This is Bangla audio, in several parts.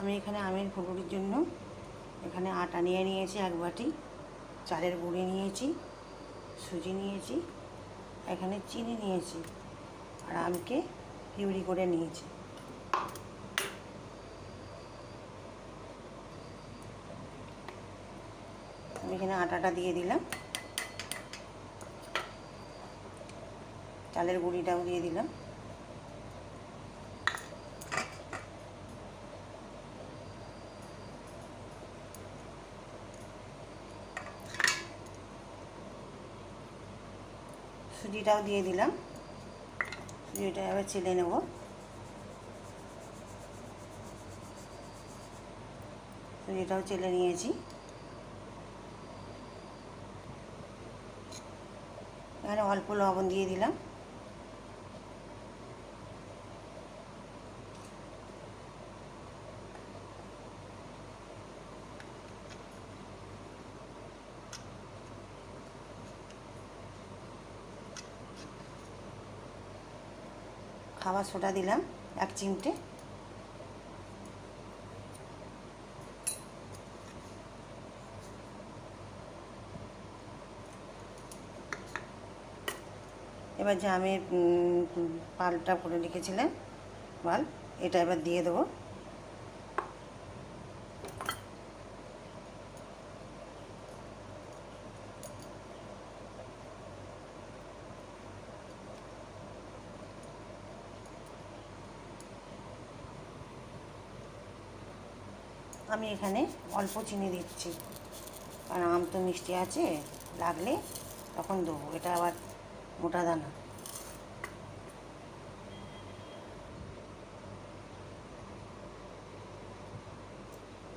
আমি এখানে আমের ফুলুরির জন্য এখানে আটা নিয়ে নিয়েছি এক বাটি, চালের গুঁড়ি নিয়েছি, সুজি নিয়েছি, এখানে চিনি নিয়েছি আর আমকে পিউরি করে নিয়েছি। আমি এখানে আটাটা দিয়ে দিলাম। চালের গুঁড়িটাও দিয়ে দিলাম। সুজিটাও দিয়ে দিলাম। সুজিটা এবার চেলে নেব। সুজিটাও চেলে নিয়েছি। এখানে অল্প লবণ দিয়ে দিলাম। খাবার সোডা দিলাম, এক চিমটে। এবার যে আমি পালটা করে রেখেছিলাম পাল এটা এবার দিয়ে দেবো। আমি এখানে অল্প চিনি দিচ্ছি। কারণ আম তো মিষ্টি আছে, লাগলে তখন দেবো। এটা আবার মোটা দানা।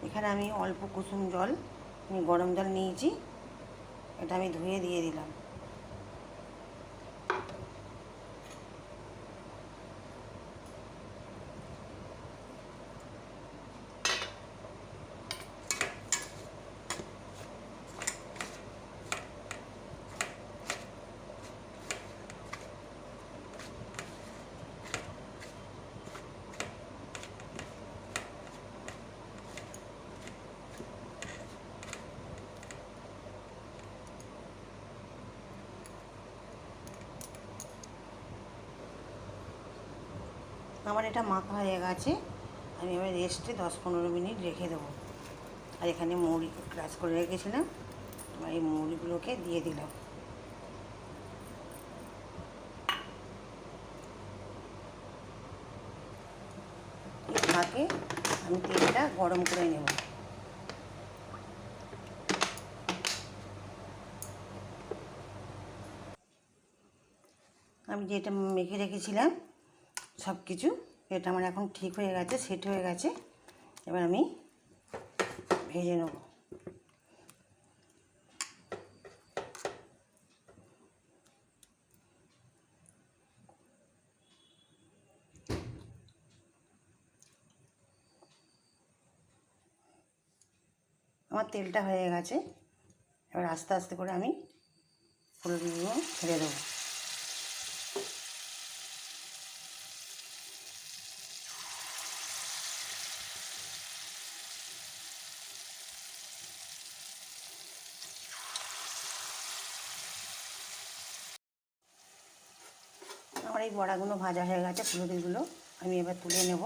এখানে আমি অল্প কুসুম জল গরম জল নিয়েছি, এটা আমি ধুয়ে দিয়ে দিলাম। আমার এটা মাখা হয়ে গেছে। আমি এবার রেস্টে দশ পনেরো মিনিট রেখে দেবো। আর এখানে মুড়ি ক্রাশ করে রেখেছিলাম। এবার এই মুড়িগুলোকে দিয়ে দিলাম। ফাঁকে আমি তেলটা গরম করে নেব। আমি যেটা মেখে রেখেছিলাম সব কিছু। এটা আমার এখন ঠিক হয়ে গেছে সেট হয়ে গেছে। এবার আমি ভেজে নেব। আমার তেলটা হয়ে গেছে। এবার আস্তে আস্তে করে আমি ফুলগুলো ছেড়ে দেবো আমার এই বড়াগুলো ভাজা হয়ে গেছে ফুলুরিগুলো আমি এবার তুলে নেব।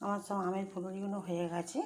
আমার সব আমের ফুলুরিগুলো হয়ে গেছে।